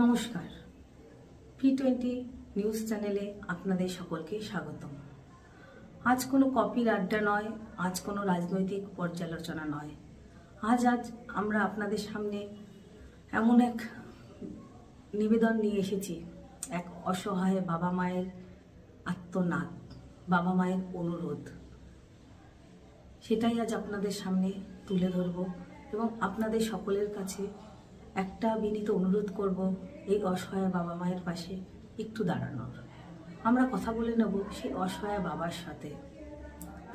নমস্কার। P twenty news চ্যানেলে আপনাদের সকলকে স্বাগতম। আজ কোনো কপির আড্ডা নয়, আজ কোনো রাজনৈতিক পর্যালোচনা নয়। আজ আজ আমরা আপনাদের সামনে এমন এক নিবেদন নিয়ে এসেছি, এক অসহায় বাবা মায়ের আত্মনাদ, বাবা মায়ের অনুরোধ। সেটাই আজ আপনাদের সামনে তুলে ধরব এবং আপনাদের সকলের কাছে একটা বিনীত অনুরোধ করব এই অসহায় বাবা মায়ের পাশে একটু দাঁড়ানোর। আমরা কথা বলে নেব সেই অসহায় বাবার সাথে।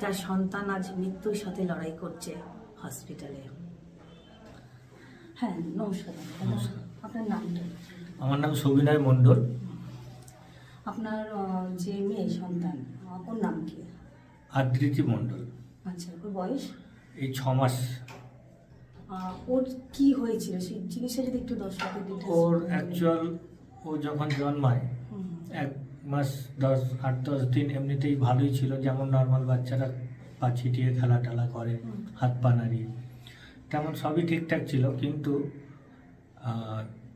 যার সন্তান আজ মৃত্যুর সাথে লড়াই করছে হসপিটালে হ্যাঁ নমস্কার নমস্কার। আপনার নামটা? আমার নাম সবিনয় মণ্ডল। আপনার যে মেয়ে সন্তান ওর নাম কি? আদৃতি মণ্ডল। আচ্ছা ওর বয়স? এই ছ মাস ওর কি হয়েছিল? সেই জিনিসটা যদি একটু details ওর অ্যাকচুয়াল ও যখন জন্মায় এক মাস দশ আট দশ দিন এমনিতেই ভালোই ছিল যেমন নর্মাল বাচ্চারা পা ছিটিয়ে খেলা টেলা করে হাত পা নাড়িয়ে তেমন সবই ঠিকঠাক ছিল কিন্তু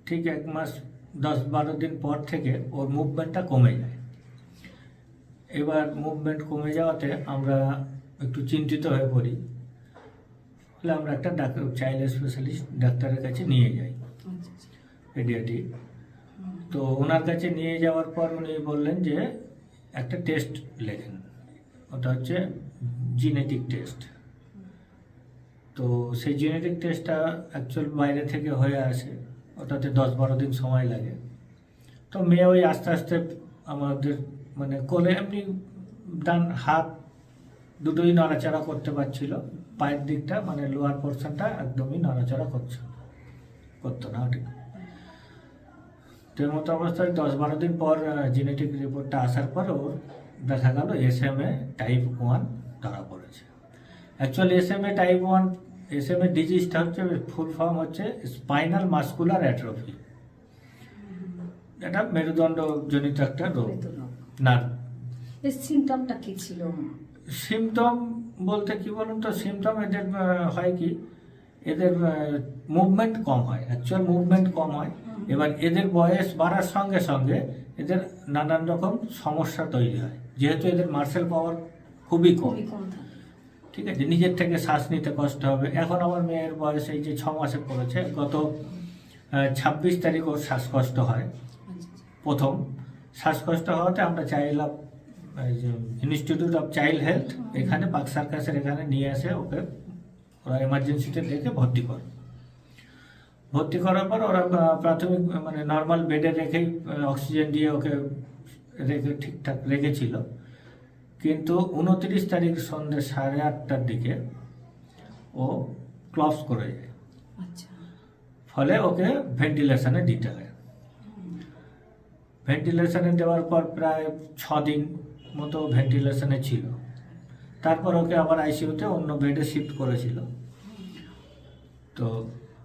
ঠিক এক মাস দশ বারো দিন পর থেকে ওর মুভমেন্টটা কমে যায়। এবার মুভমেন্ট কমে যাওয়াতে আমরা একটু চিন্তিত হয়ে পড়ি ফলে আমরা একটা ডাক্তার চাইল্ড স্পেশালিস্ট ডাক্তারের কাছে নিয়ে যাই। হুম, তো ওনার কাছে নিয়ে যাওয়ার পর উনি বললেন যে একটা টেস্ট লেখেন। ওটা হচ্ছে জিনেটিক টেস্ট তো সেই জেনেটিক টেস্টটা অ্যাকচুয়াল বাইরে থেকে হয়ে আসে। ওটাতে দশ বারো দিন সময় লাগে। তো মেয়ে ওই আস্তে আস্তে আমাদের মানে কোলে এমনি ডান হাত দুটোই নড়াচড়া করতে পারছিল। পায়ের দিকটা মানে লোয়ার পোর্শনটা একদমই নড়াচড়া করছে না। করতো না ঠিক। তো এই মতো অবস্থায় দশ বারো দিন পর জেনেটিক রিপোর্টটা আসার পর ওর দেখা গেল S M A type one ধরা পড়েছে। Actually S M A type one S M A ডিজিজটা হচ্ছে ফুল ফর্ম হচ্ছে স্পাইনাল মাস্কুলার অ্যাট্রফি এটা মেরুদণ্ডজনিত একটা রোগ। নার্ভ এর সিমটমটা কি ছিল? সিমটম বলতে কি বলুন তো? সিমটম এদের হয় কি? এদের মুভমেন্ট কম হয় অ্যাকচুয়াল মুভমেন্ট কম হয়। এবার এদের বয়স বাড়ার সঙ্গে সঙ্গে এদের নানান রকম সমস্যা তৈরি হয়। যেহেতু এদের মার্শাল পাওয়ার খুবই কম। ঠিক আছে? নিজের থেকে শ্বাস নিতে কষ্ট হবে। এখন আমার মেয়ের বয়স এই যে ছ মাসে পড়েছে গত ছাব্বিশ তারিখ ওর শ্বাসকষ্ট হয়। আচ্ছা, প্রথম। শ্বাসকষ্ট হওয়াতে আমরা চাইলাম ইনস্টিটিউট অফ চাইল্ড হেলথ এখানে বাক সার্কাসের এখানে নিয়ে আসে ওকে ওরা এমার্জেন্সিতে দেখে ভর্তি করে। ভর্তি করার পর ওরা প্রাথমিক মানে নর্মাল বেডে রেখেই অক্সিজেন দিয়ে ওকে রেখে ঠিকঠাক রেখেছিল। কিন্তু উনত্রিশ তারিখ সন্ধ্যে সাড়ে আটটার দিকে ও ক্লপস করে যায়। আচ্ছা। ফলে ওকে ভেন্টিলেশনে দিতে হয়। ভেন্টিলেশনে দেওয়ার পর প্রায় ছ দিন মতো ভেন্টিলেশনে ছিল। তারপর ওকে আবার আইসিইউতে অন্য বেডে শিফট করেছিল। তো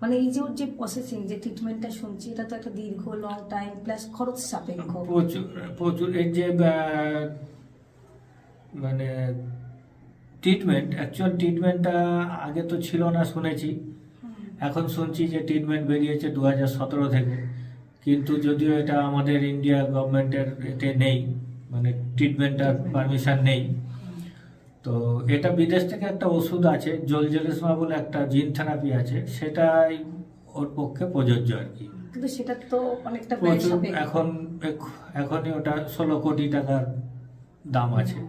মানে এই যে ওর যে প্রসেসিং যে ট্রিটমেন্টটা শুনছি এটা তো একটা দীর্ঘ লং টাইম প্লাস খরচ সাপেক্ষ। প্রচুর প্রচুর। এই যে মানে ট্রিটমেন্ট অ্যাকচুয়াল ট্রিটমেন্টটা আগে তো ছিল না শুনেছি। এখন শুনছি যে ট্রিটমেন্ট বেরিয়েছে দু হাজার সতেরো থেকে। কিন্তু যদিও এটা আমাদের ইন্ডিয়া গভর্নমেন্টের এতে নেই। মানে ট্রিটমেন্টটার পারমিশন নেই। তো এটা বিদেশ থেকে একটা ওষুধ আছে জল জলেসমা বলে একটা জিন থেরাপি আছে সেটাই ওর পক্ষে প্রযোজ্য আর কি। কিন্তু সেটা তো অনেকটা এখন এখনই ওটা ষোলো কোটি টাকার দাম আছে।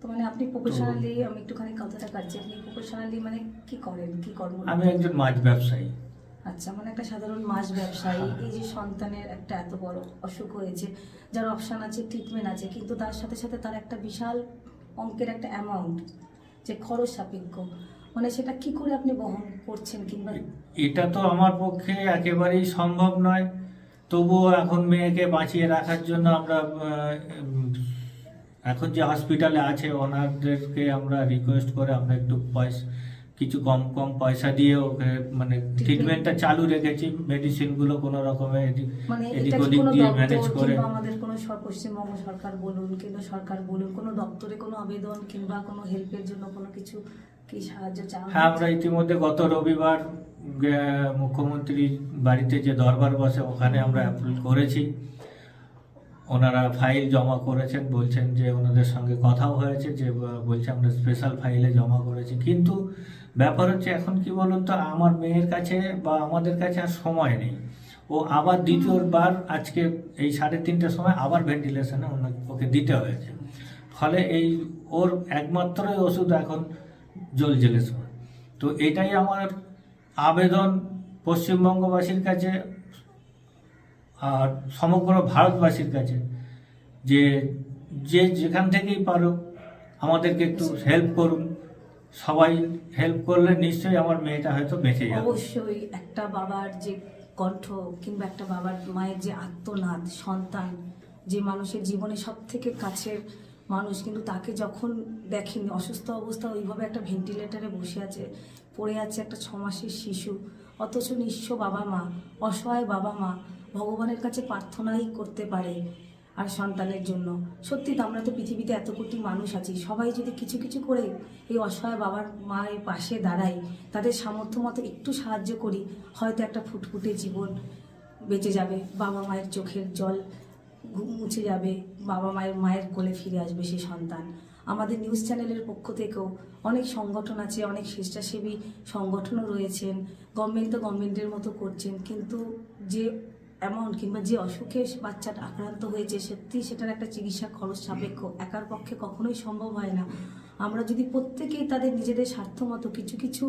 তো মানে আপনি প্রফেশনালি আমি একটুখানি কথাটা কাটছি আপনি প্রফেশনালি মানে কি করেন? কি কর্ম? আমি একজন মাছ ব্যবসায়ী। আচ্ছা মানে একটা সাধারণ মাছ ব্যবসায়ী এই যে সন্তানের একটা এত বড় অসুখ হয়েছে যার অপশান আছে ট্রিটমেন্ট আছে কিন্তু তার সাথে সাথে তার একটা বিশাল অঙ্কের একটা অ্যামাউন্ট যে খরচ সাপেক্ষ মানে সেটা কি করে আপনি বহন করছেন কিংবা এটা তো আমার পক্ষে একেবারেই সম্ভব নয়। তবুও এখন মেয়েকে বাঁচিয়ে রাখার জন্য আমরা এখন যে হসপিটালে আছে ওনাদেরকে আমরা রিকোয়েস্ট করে আমরা একটু পয়সা কিছু কম কম পয়সা দিয়ে ওকে মানে ট্রিটমেন্টটা চালু রেখেছি মেডিসিনগুলো কোনো রকমে এদিক মানে এদিক ওদিক দিয়ে ম্যানেজ করে। আমাদের কোনো পশ্চিমবঙ্গ সরকার বলুন কিংবা সরকার বলুন কোনো দপ্তরে কোনো আবেদন কিংবা কোনো হেল্পের জন্য কোনো কিছু কি সাহায্য চাওয়া হ্যাঁ আমরা ইতিমধ্যে গত রবিবার আহ, মুখ্যমন্ত্রীর বাড়িতে যে দরবার বসে ওখানে আমরা অ্যাপ্রুভ করেছি। ওনারা ফাইল জমা করেছেন বলছেন যে ওনাদের সঙ্গে কথাও হয়েছে যে বলছে আমরা স্পেশাল ফাইলে জমা করেছি। কিন্তু ব্যাপার হচ্ছে এখন কি বলুন তো, আমার মেয়ের কাছে বা আমাদের কাছে আর সময় নেই। ও আবার দ্বিতীয়বার আজকে এই সাড়ে তিনটের সময় আবার ভেন্টিলেশনে ওকে দিতে হয়েছে। ফলে এই ওর একমাত্রই ওষুধ এখন জল জেলেস তো এটাই আমার আবেদন পশ্চিমবঙ্গবাসীর কাছে আর সমগ্র ভারতবাসীর কাছে যে যে যেখান থেকেই পারো আমাদেরকে একটু হেল্প করুন। সবাই হেল্প করলে নিশ্চয়ই আমার মেয়েটা হয়তো বেঁচে যাবে। অবশ্যই একটা বাবার যে কণ্ঠ কিংবা একটা বাবার মায়ের যে আত্মনাদ, সন্তান, যে মানুষের জীবনে সব থেকে কাছের মানুষ, কিন্তু তাকে যখন দেখেন অসুস্থ অবস্থা ওইভাবে একটা ভেন্টিলেটারে বসে আছে, পড়ে আছে একটা ছ মাসের শিশু, অথচ নিঃস্ব বাবা মা, অসহায় বাবা মা, ভগবানের কাছে প্রার্থনাই করতে পারে। আর সন্তানের জন্য। সত্যি তো আমরা তো পৃথিবীতে এত কোটি মানুষ আছি, সবাই যদি কিছু কিছু করে এই অসহায় বাবার মায়ের পাশে দাঁড়াই, তাদের সামর্থ্য মতো একটু সাহায্য করি, হয়তো একটা ফুটফুটে জীবন বেঁচে যাবে, বাবা মায়ের চোখের জল মুছে যাবে, বাবা মায়ের মায়ের কোলে ফিরে আসবে সেই সন্তান। আমাদের নিউজ চ্যানেলের পক্ষ থেকেও অনেক সংগঠন আছে, অনেক স্বেচ্ছাসেবী সংগঠনও রয়েছেন, গভর্নমেন্ট তো গভর্নমেন্টের মতো করছেন, কিন্তু যে অ্যামাউন্ট কিংবা যে অসুখে বাচ্চাটা আক্রান্ত হয়েছে, সত্যি সেটার একটা চিকিৎসা খরচ সাপেক্ষ। একার পক্ষে কখনোই সম্ভব হয় না। আমরা যদি প্রত্যেকেই তাদের নিজেদের স্বার্থ মতো কিছু কিছু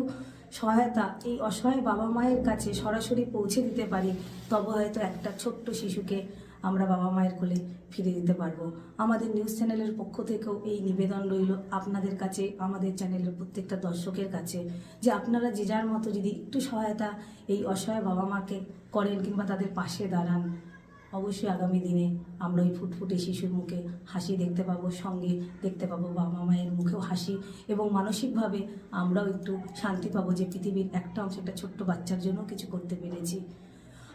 সহায়তা এই অসহায় বাবা মায়ের কাছে সরাসরি পৌঁছে দিতে পারি, তবে হয়তো একটা ছোট্ট শিশুকে আমরা বাবা মায়ের কোলে ফিরে দিতে পারব। আমাদের নিউজ চ্যানেলের পক্ষ থেকেও এই নিবেদন রইল আপনাদের কাছে, আমাদের চ্যানেলের প্রত্যেকটা দর্শকের কাছে, যে আপনারা যে যার মতো যদি একটু সহায়তা এই অসহায় বাবা মাকে করেন কিংবা তাদের পাশে দাঁড়ান, অবশ্যই আগামী দিনে আমরা ওই ফুটফুটে শিশুর মুখে হাসি দেখতে পাবো, সঙ্গে দেখতে পাবো বাবা মায়ের মুখেও হাসি এবং মানসিকভাবে আমরাও একটু শান্তি পাবো যে পৃথিবীর একটা অংশ একটা ছোট্ট বাচ্চার জন্য কিছু করতে পেরেছি।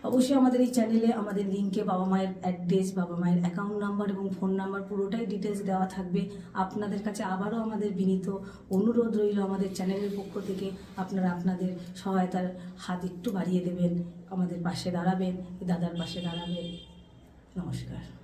অবশ্যই আমাদের এই চ্যানেলে আমাদের লিঙ্কে বাবা মায়ের অ্যাড্রেস বাবা মায়ের অ্যাকাউন্ট নাম্বার এবং ফোন নাম্বার পুরোটাই ডিটেলস দেওয়া থাকবে। আপনাদের কাছে আবারও আমাদের বিনীত অনুরোধ রইল আমাদের চ্যানেলের পক্ষ থেকে। আপনারা আপনাদের সহায়তার হাত একটু বাড়িয়ে দেবেন, আমাদের পাশে দাঁড়াবেন, দাদার পাশে দাঁড়াবেন। নমস্কার।